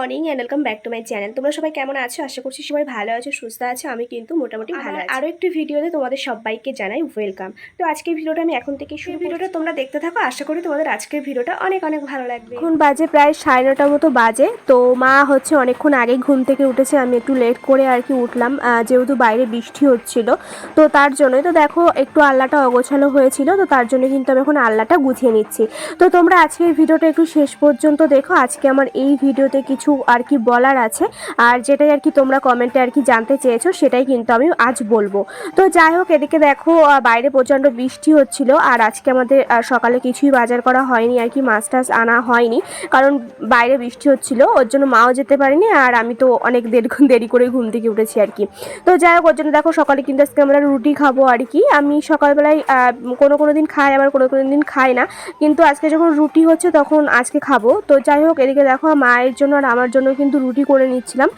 And welcome back to my channel তোমরা সবাই কেমন আছো? আশা করছি সবাই ভালো আছো সুস্থ আছো আমি কিন্তু মোটামুটি ভালো আছি। আরও একটি ভিডিওতে তোমাদের সবাইকে জানাই ওয়েলকাম তো আজকের ভিডিওটা আমি এখন থেকে শুরু ভিডিওটা তোমরা দেখতে থাকো আশা করি তোমাদের আজকের ভিডিওটা অনেক অনেক ভালো লাগবে। এখন বাজে প্রায় সাড়ে নটার মতো বাজে তো মা হচ্ছে অনেকক্ষণ আগে ঘুম থেকে উঠেছে আমি একটু লেট করে আর কি উঠলাম যেহেতু বাইরে বৃষ্টি হচ্ছিল তো তার জন্যই তো দেখো একটু আল্লাটা অগোছালো হয়েছিল তো তার জন্য কিন্তু আমি এখন আল্লাটা গুছিয়ে নিচ্ছি। তো তোমরা আজকের ভিডিওটা একটু শেষ পর্যন্ত দেখো আজকে আমার এই ভিডিওতে কিছু আর কি বলার আছে। আর যেটাই আর কি তোমরা কমেন্টে আর কি জানতে চেয়েছো, সেটাই কিন্তু আমি আজ বলব। তো যাই হোক, এদিকে দেখো বাইরে প্রচণ্ড বৃষ্টি হচ্ছিল, আর আজকে আমাদের সকালে কিছুই বাজার করা হয়নি, আর কি মাছ টাছ আনা হয়নি। কারণ বাইরে বৃষ্টি হচ্ছিল, ওর জন্য মাও যেতে পারিনি, আর আমি তো অনেক দেরি দেরি করে ঘুম থেকে উঠেছি আর কি। তো যাই হোক, ওর জন্য দেখো, সকালে কিন্তু আজকে আমরা রুটি খাব আর কি। আমি সকালবেলায় কোনো কোনো দিন খাই, আবার কোনো কোনো দিন খাই না। কিন্তু আজকে যখন রুটি হচ্ছে, তখন আজকে খাব। তো যাই হোক, এদিকে দেখো, মায়ের জন্য আর আমার জন্য কিন্তু রুটি করে নিচ্ছিলাম।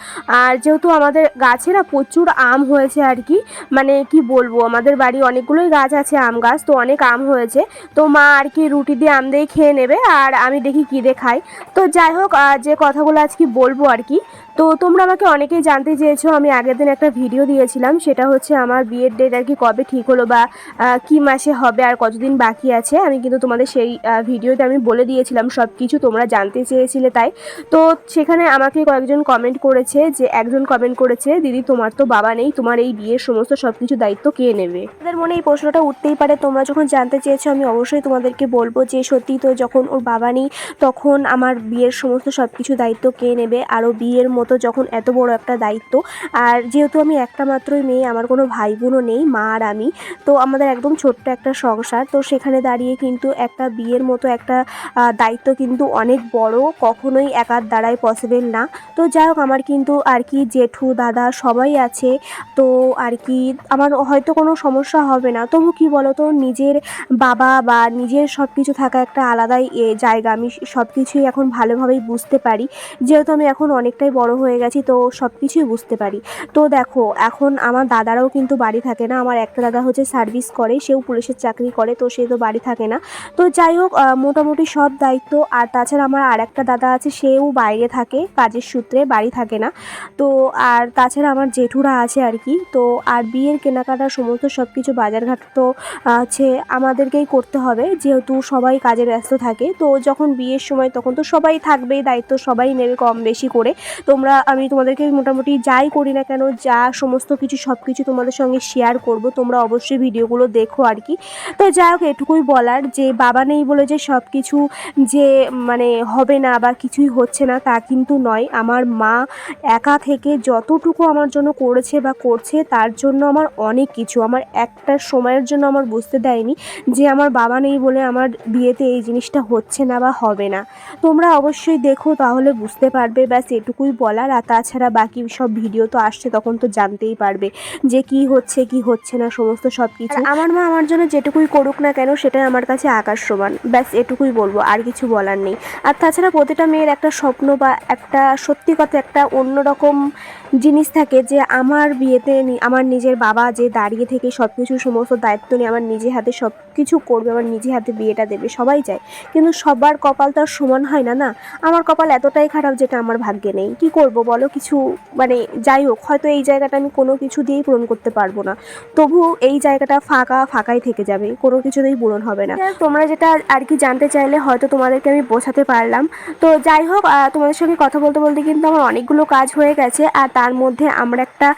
আর যেহেতু আমাদের গাছে না প্রচুর আম হয়েছে আর কি মানে কি বলব, আমাদের বাড়ি অনেকগুলোই গাছ আছে আম গাছ, তো অনেক আম হয়েছে। তো মা আর কি রুটি দিয়ে আম দিয়ে খেয়ে নেবে আর আমি দেখি কী দিয়ে খাই। তো যাই হোক যে কথাগুলো আজকে বলব আর কি, তো তোমরা আমাকে অনেকেই জানতে চেয়েছো, আমি আগের দিন একটা ভিডিও দিয়েছিলাম, সেটা হচ্ছে আমার বিয়ের ডেট আর কি কবে ঠিক হলো বা কি মাসে হবে আর কতদিন বাকি আছে, আমি কিন্তু তোমাদের সেই ভিডিওতে আমি বলে দিয়েছিলাম সব কিছু তোমরা জানতে চেয়েছিলে তাই। তো সেখানে আমাকে কয়েকজন কমেন্ট করেছে যে, একজন কমেন্ট করেছে, দিদি, তোমার তো বাবা নেই, তোমার এই বিয়ের সমস্ত সব কিছু দায়িত্ব কে নেবে? তাদের মনে এই প্রশ্নটা উঠতেই পারে। তোমরা যখন জানতে চেয়েছো, আমি অবশ্যই তোমাদেরকে বলব যে সত্যি তো যখন ওর বাবা নেই, তখন আমার বিয়ের সমস্ত সব কিছু দায়িত্ব কে নেবে? আরও বিয়ের মতো যখন এত বড় একটা দায়িত্ব। আর যেহেতু আমি একটা মাত্রই মেয়ে, আমার কোনো ভাই বোনও নেই, মা আর আমি, তো আমাদের একদম ছোট্ট একটা সংসার। তো সেখানে দাঁড়িয়ে কিন্তু একটা বিয়ের মতো একটা দায়িত্ব কিন্তু অনেক বড়, কখনোই একার দ্বারাই পসিবল না। তো যাই হোক, আমার কিন্তু আর কি জেঠু, দাদা সবাই আছে। তো আর কি আমার হয়তো কোনো সমস্যা হবে না। তবু কি বলো তো নিজের বাবা বা নিজের সব কিছু থাকা একটা আলাদাই জায়গা। আমি সব কিছুই এখন ভালোভাবেই বুঝতে পারি। যেহেতু আমি এখন অনেকটাই বড় হয়ে গেছি, তো সব কিছুই বুঝতে পারি। তো দেখো, এখন আমার দাদারাও কিন্তু বাড়ি থাকে না। আমার একটা দাদা হচ্ছে সার্ভিস করে, সেও পুলিশের চাকরি করে, তো সে তো বাড়ি থাকে না। তো যাই হোক মোটামুটি সব দায়িত্ব। আর তাছাড়া আমার আর একটা দাদা আছে, সেও বাইরে থাকে। কাজের সূত্রে বাড়ি থাকে না। তো আর তাছাড়া আমার জেঠুরা আছে আর কি। তো আর বিয়ের কেনাকাটা সমস্ত সব কিছু বাজারঘাট তো হচ্ছে আমাদেরকেই করতে হবে। যেহেতু সবাই কাজে ব্যস্ত থাকে, তো যখন বিয়ের সময় তখন তো সবাই থাকবেই, দায়িত্ব সবাই নেবে কম বেশি করে। তোমরা, আমি তোমাদেরকে মোটামুটি যাই করি না কেন, যা সমস্ত কিছু সব কিছু তোমাদের সঙ্গে শেয়ার করব, তোমরা অবশ্যই ভিডিওগুলো দেখো আর কি। তো যাই হোক, এটুকুই বলার যে বাবা নেই বলে যে সব কিছু যে মানে হবে না বা কিছুই হচ্ছে না, তা কিন্তু নয়, আমার মা একা থেকে যতটুকু আমার জন্য করেছে বা করছে তার জন্য আমার অনেক কিছু। আমার একটা সময়ের জন্য আমার বুঝতে দেয়নি যে আমার বাবা নেই বলে আমার বিয়েতে এই জিনিসটা হচ্ছে না বা হবে না। তোমরা অবশ্যই দেখো, তাহলে বুঝতে পারবে। ব্যাস, এটুকুই বলার। আর তাছাড়া বাকি সব ভিডিও তো আসছে, তখন তো জানতেই পারবে যে কি হচ্ছে কি হচ্ছে না, সমস্ত সব কিছু আমার মা আমার জন্য যেটুকুই করুক না কেন, সেটাই আমার কাছে আকাশ সমান। ব্যাস, এটুকুই বলব, আর কিছু বলার নেই। আর তাছাড়া প্রতিটা মেয়ের একটা স্বপ্ন বা একটা, সত্যি কথা একটা অন্যরকম জিনিস থাকে যে আমার বিয়েতে আমার নিজের বাবা যে দাঁড়িয়ে থেকে সব কিছু সমস্ত দায়িত্ব নিয়ে আমার নিজে হাতে সব কিছু করবে, আমার নিজে হাতে বিয়েটা দেবে, সবাই চায়। কিন্তু সবার কপাল তো আর সমান হয় না না? আমার কপাল এতটাই খারাপ যেটা আমার ভাগ্যে নেই। কি করব বলো? কিছু মানে যাই হোক, হয়তো এই জায়গাটা আমি কোনো কিছু দিয়েই পূরণ করতে পারব না। তবু এই জায়গাটা ফাঁকা, ফাঁকাই থেকে যাবে, কোনো কিছুতেই পূরণ হবে না। তোমরা যেটা আর কি জানতে চাইলে হয়তো তোমাদেরকে আমি বোঝাতে পারলাম। তো যাই হোক তোমাদের সঙ্গে কথা বলতে বলতে কিন্তু আমার অনেকগুলো কাজ হয়ে গেছে, আর তার মধ্যে আমরা একটা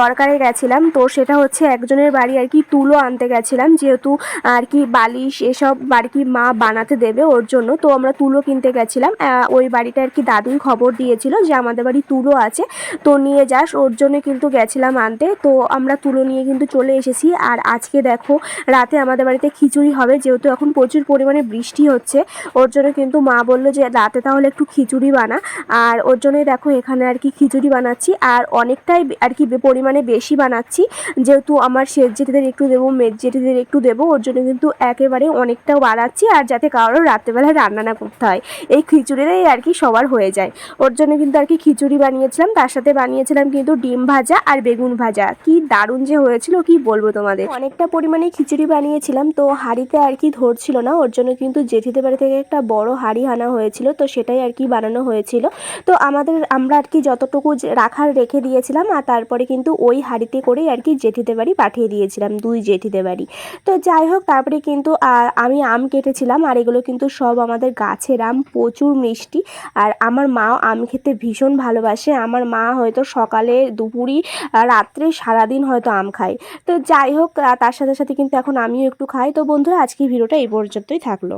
দরকারে গেছিলাম। তো সেটা হচ্ছে একজনের বাড়ি আর কি তুলো আনতে গেছিলাম, যেহেতু আর কি বালিশ এসব আর কি মা বানাতে দেবে ওর জন্য। তো আমরা তুলো কিনতে গেছিলাম ওই বাড়িটা আর কি দাদুই খবর দিয়েছিল যে আমাদের বাড়ি তুলো আছে। তো নিয়ে যাস, ওর জন্য কিন্তু গেছিলাম আনতে। তো আমরা তুলো নিয়ে কিন্তু চলে এসেছি, আর আজকে দেখো রাতে আমাদের বাড়িতে খিচুড়ি হবে, যেহেতু এখন প্রচুর পরিমাণে বৃষ্টি হচ্ছে, ওর জন্য কিন্তু মা বলল যে রাতে তাহলে একটু খিচুড়ি বানা। আর ওর জন্যই দেখো এখানে আর কি খিচুড়ি বানাচ্ছি। আর অনেকটাই আর কি পরিমাণে বেশি বানাচ্ছি। যেহেতু আমার শেষ জেঠিদের একটু দেবো মেজ জেঠিদের একটু দেবো, ওর জন্য কিন্তু একেবারে অনেকটাও বাড়াচ্ছি। আর যাতে কারোর রাত্রেবেলায় রান্না না করতে হয়, এই খিচুড়িটাই আর কি সবার হয়ে যায়। ওর জন্য কিন্তু আর কি খিচুড়ি বানিয়েছিলাম, তার সাথে বানিয়েছিলাম কিন্তু ডিম ভাজা আর বেগুন ভাজা। কি দারুণ যে হয়েছিল, কি বলব তোমাদের? অনেকটা পরিমাণে খিচুড়ি বানিয়েছিলাম, তো হাঁড়িতে আর কি ধরছিল না। ওর জন্য কিন্তু জেঠিদের বাড়ি থেকে একটা বড় হাঁড়ি আনা হয়েছিল, তো সেটাই আর কি বানানো হয়েছিল। তো আমাদের, আমরা আর কি যতটুকু রাখার রেখে দিয়েছিলাম আর তারপরে কিন্তু ওই হাঁড়িতে করেই আর কি জেঠিদের বাড়ি পাঠিয়ে দিয়েছিলাম, দুই জেঠিদের বাড়ি। তো যাই হোক, তারপরে কিন্তু আমি আম কেটেছিলাম আর এগুলো কিন্তু সব আমাদের গাছের আম, প্রচুর মিষ্টি। আর আমার মাও আম খেতে ভীষণ ভালোবাসে। আমার মা হয়তো সকালে দুপুরি রাত্রে সারাদিন হয়তো আম খায়। তো যাই হোক তার সাথে সাথে কিন্তু এখন আমিও একটু খাই। তো বন্ধুরা আজকে ভিডিওটা এই পর্যন্তই থাকল।